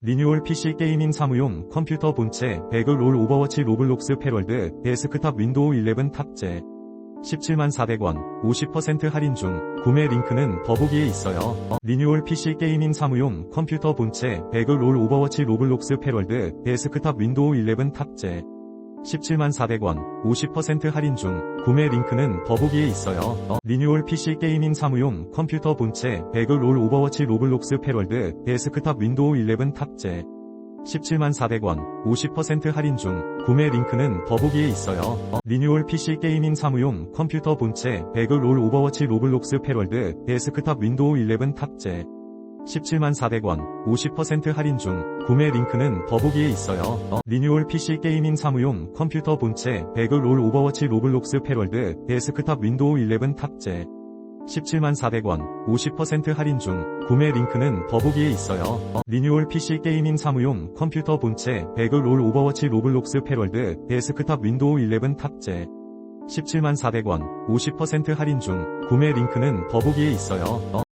리뉴얼 PC 게이밍 사무용 컴퓨터 본체 배그 롤 오버워치 로블록스 패럴드 데스크탑 윈도우 11 탑재 17만 400원 50% 할인 중 구매 링크는 더보기에 있어요. 리뉴얼 PC 게이밍 사무용 컴퓨터 본체 배그 롤 오버워치 로블록스 패럴드 데스크탑 윈도우 11 탑재 17만 400원 50% 할인 중 구매 링크는 더보기에 있어요. 리뉴얼 PC 게이밍 사무용 컴퓨터 본체 배그 롤 오버워치 로블록스 패럴드 데스크탑 윈도우 11 탑재 17만 400원 50% 할인 중 구매 링크는 더보기에 있어요. 리뉴얼 PC 게이밍 사무용 컴퓨터 본체 배그 롤 오버워치 로블록스 패럴드 데스크탑 윈도우 11 탑재 17만 400원 50% 할인 중 구매 링크는 더보기에 있어요. 리뉴얼 PC 게이밍 사무용 컴퓨터 본체 배그 롤 오버워치 로블록스 패럴드 데스크탑 윈도우 11 탑재 17만 400원 50% 할인 중 구매 링크는 더보기에 있어요. 리뉴얼 PC 게이밍 사무용 컴퓨터 본체 배그 롤 오버워치 로블록스 패럴드 데스크탑 윈도우 11 탑재 17만 400원 50% 할인 중 구매 링크는 더보기에 있어요.